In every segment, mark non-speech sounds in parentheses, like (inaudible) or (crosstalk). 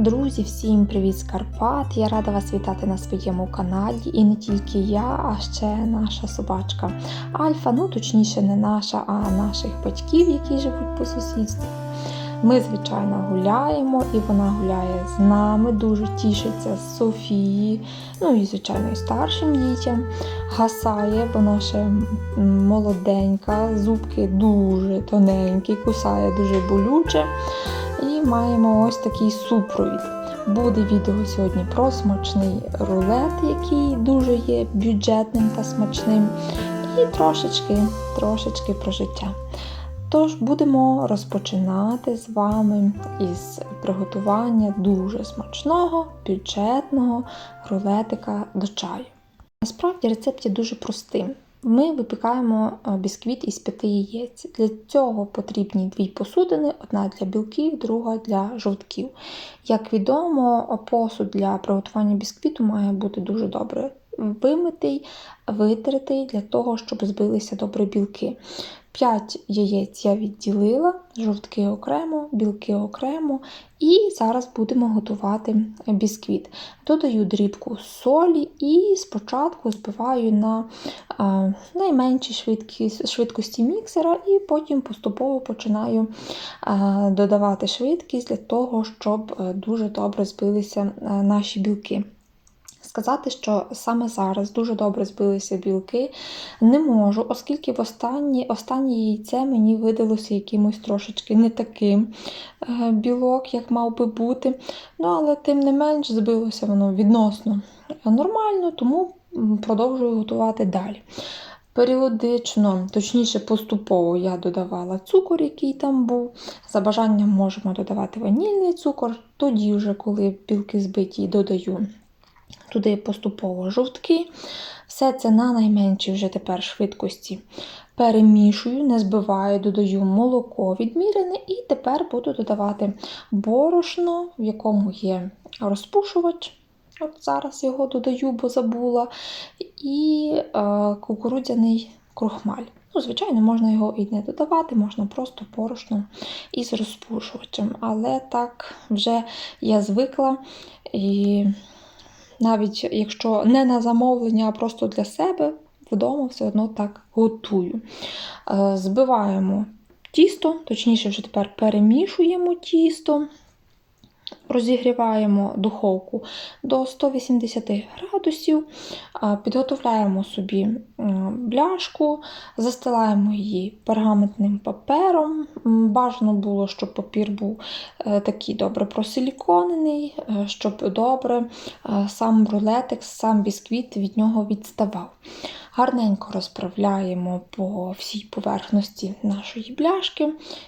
Друзі, всім привіт з Карпат! Я рада вас вітати на своєму каналі. І не тільки я, а ще наша собачка Альфа. Ну, точніше, не наша, а наших батьків, які живуть по сусідству. Ми, звичайно, гуляємо, і вона гуляє з нами, дуже тішиться з Софії, ну і, звичайно, і старшим дітям. Гасає, бо наша молоденька, зубки дуже тоненькі, кусає дуже болюче. І маємо ось такий супровід. Буде відео сьогодні про смачний рулет, який дуже є бюджетним та смачним, і трошечки, трошечки про життя. Тож будемо розпочинати з вами із приготування дуже смачного, бюджетного рулетика до чаю. Насправді рецепт є дуже простим. Ми випікаємо е, бісквіт із п'яти яєць. Для цього потрібні дві посудини: одна для білків, друга для жовтків. Як відомо, посуд для приготування бісквіту має бути дуже добре вимитий, витертий для того, щоб збилися добре білки. 5 яєць я відділила, жовтки окремо, білки окремо. І зараз будемо готувати бісквіт. Додаю дрібку солі і спочатку збиваю на найменшій швидкості міксера, і потім поступово починаю додавати швидкість для того, щоб е, дуже добре збилися наші білки. Сказати, що саме зараз дуже добре збилися білки, не можу, оскільки в останнє, останнє яйце мені видалося якимось трошечки не таким е, білок, як мав би бути. Ну, але тим не менш збилося воно відносно нормально, тому продовжую готувати далі. Періодично, точніше, поступово я додавала цукор, який там був. За бажанням можемо додавати ванільний цукор, тоді, вже, коли білки збиті, додаю туди поступово жовтки. Все це на найменшій вже тепер швидкості перемішую, не збиваю, додаю молоко відмірене, і тепер буду додавати борошно, в якому є розпушувач. От зараз його додаю, бо забула, і е, кукурудзяний крухмаль. Ну, Звичайно, можна його і не додавати, можна просто борошно із розпушувачем. Але так вже я звикла. і навіть якщо не на замовлення, а просто для себе, вдома все одно так готую. Е, збиваємо тісто, точніше, вже тепер перемішуємо тісто. Розігріваємо духовку до 180 градусів, підготовляємо собі бляшку, застилаємо її пергаментним папером. Бажано було, щоб папір був е, такий добре просиліконений, е, щоб добре е, сам рулетик, сам бісквіт від нього відставав. Гарненько розправляємо по всій поверхності нашої бляшки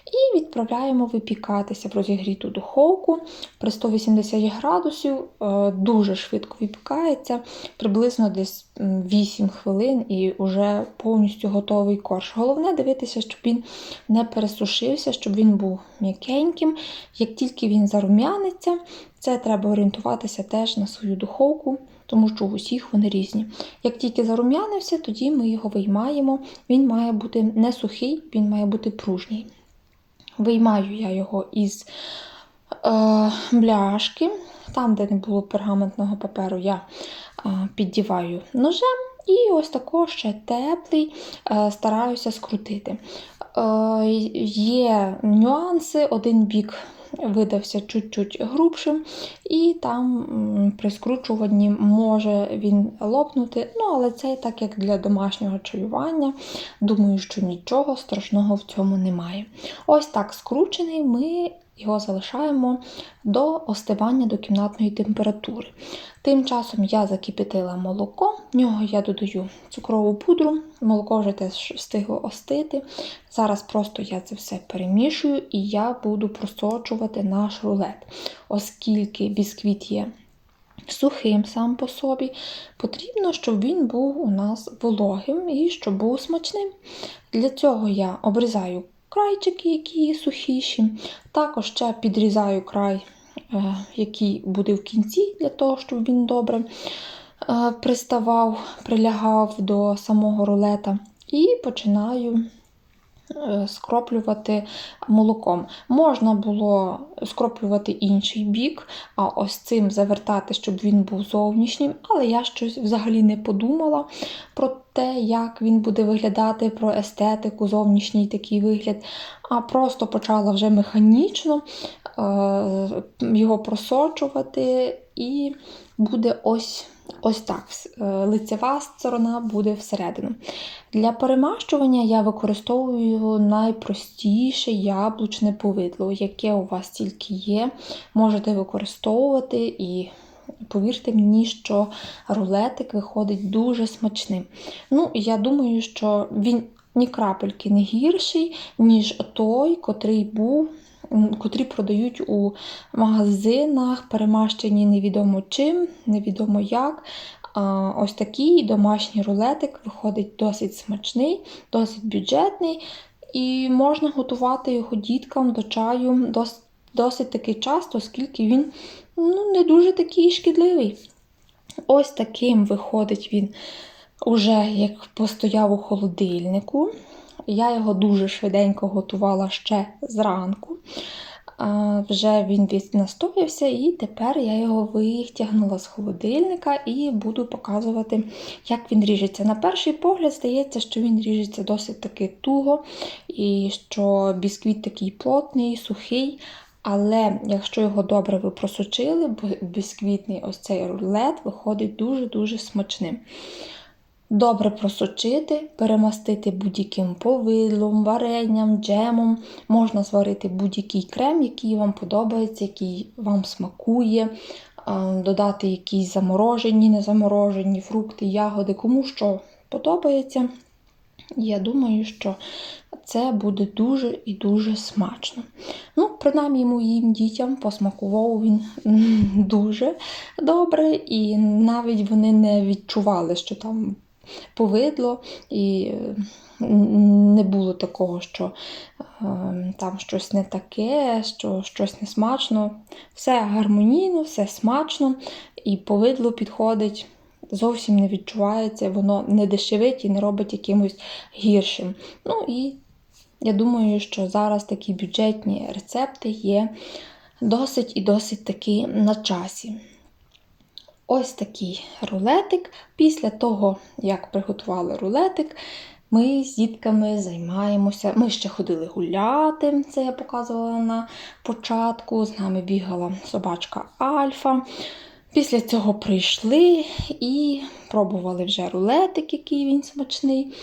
і відправляємо випікатися в розігріту духовку при 180 градусів, е, дуже швидко випікається, приблизно десь 8 хвилин і вже повністю готовий корж. Головне дивитися, щоб він не пересушився, щоб він був м'якеньким. Як тільки він зарум'яниться, це треба орієнтуватися теж на свою духовку тому що у усіх вони різні. Як тільки зарум'янився, тоді ми його виймаємо. Він має бути не сухий, він має бути пружній. Виймаю я його із е, бляшки, там, де не було пергаментного паперу, я е, піддіваю ножем. І ось також ще теплий, е, стараюся скрутити. Е, є нюанси, один бік видався чуть-чуть грубшим, і там при скручуванні може він лопнути. Ну, але це так як для домашнього чаювання. Думаю, що нічого страшного в цьому немає. Ось так скручений ми його залишаємо до остивання до кімнатної температури. Тим часом я закипятила молоко, в нього я додаю цукрову пудру, молоко вже теж встигло остити. Зараз просто я це все перемішую і я буду просочувати наш рулет, оскільки бісквіт є. Сухим сам по собі, потрібно, щоб він був у нас вологим і щоб був смачним. Для цього я обрізаю крайчики, які сухіші. Також ще підрізаю край, е, який буде в кінці, для того, щоб він добре е, приставав, прилягав до самого рулета. І починаю скроплювати молоком. Можна було скроплювати інший бік, а ось цим завертати, щоб він був зовнішнім, але я щось взагалі не подумала про те, як він буде виглядати, про естетику, зовнішній такий вигляд, а просто почала вже механічно е, його просочувати, і буде ось. Ось так, е, лицева сторона буде всередину. Для перемащування я використовую найпростіше яблучне повидло, яке у вас тільки є. Можете використовувати і. Повірте мені, що рулетик виходить дуже смачним. Ну, я думаю, що він ні крапельки не гірший, ніж той, котрий був, котрі продають у магазинах, перемащені невідомо чим, невідомо як. Ось такий домашній рулетик виходить досить смачний, досить бюджетний, і можна готувати його діткам до чаю досить, досить таки часто, оскільки він ну, не дуже такий шкідливий. Ось таким виходить він уже як постояв у холодильнику. Я його дуже швиденько готувала ще зранку. Вже він настоявся, і тепер я його витягнула з холодильника і буду показувати, як він ріжеться. На перший погляд, здається, що він ріжеться досить таки туго, і що бісквіт такий плотний, сухий. Але якщо його добре ви просочили, бісквітний ось цей рулет виходить дуже-дуже смачним. Добре просочити, перемастити будь-яким повидлом, варенням, джемом. Можна зварити будь-який крем, який вам подобається, який вам смакує, додати якісь заморожені, незаморожені фрукти, ягоди, кому що подобається. Я думаю, що це буде дуже і дуже смачно. Ну, принаймні, моїм дітям посмакував він (laughs) дуже добре, і навіть вони не відчували, що там повидло, і не було такого, що е, там щось не таке, що щось не смачно. Все гармонійно, все смачно, і повидло підходить. Зовсім не відчувається, воно не дешевить і не робить якимось гіршим. Ну і я думаю, що зараз такі бюджетні рецепти є досить і досить таки на часі. Ось такий рулетик. Після того, як приготували рулетик, ми з дітками займаємося. Ми ще ходили гуляти, це я показувала на початку. З нами бігала собачка Альфа. Після цього прийшли і пробували вже рулетик, який він смачний.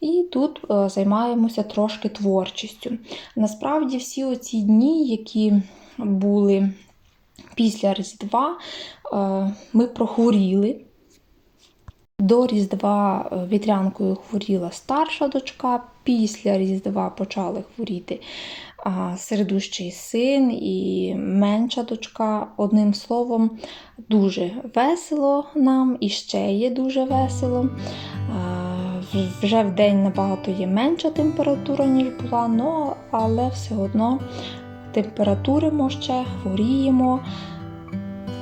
І тут е, займаємося трошки творчістю. Насправді, всі оці дні, які були після Різдва, е, ми прохворіли. До Різдва е, вітрянкою хворіла старша дочка, після Різдва почали хворіти середущий син і менша дочка. Одним словом, дуже весело нам і ще є дуже весело. Вже в день набагато є менша температура, ніж була, але все одно температуримо ще, хворіємо.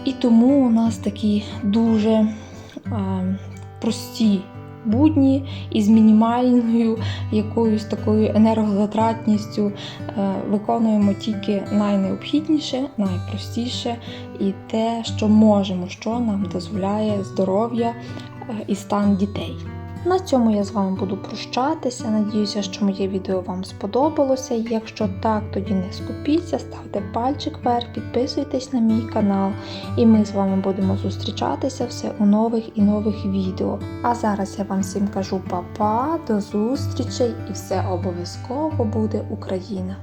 І тому у нас такі дуже а, прості будні із мінімальною якоюсь такою енергозатратністю е, виконуємо тільки найнеобхідніше, найпростіше і те, що можемо, що нам дозволяє здоров'я е, і стан дітей. На цьому я з вами буду прощатися. Надіюся, що моє відео вам сподобалося. Якщо так, тоді не скупіться, ставте пальчик вверх, підписуйтесь на мій канал, і ми з вами будемо зустрічатися все у нових і нових відео. А зараз я вам всім кажу па-па, до зустрічей і все обов'язково буде Україна!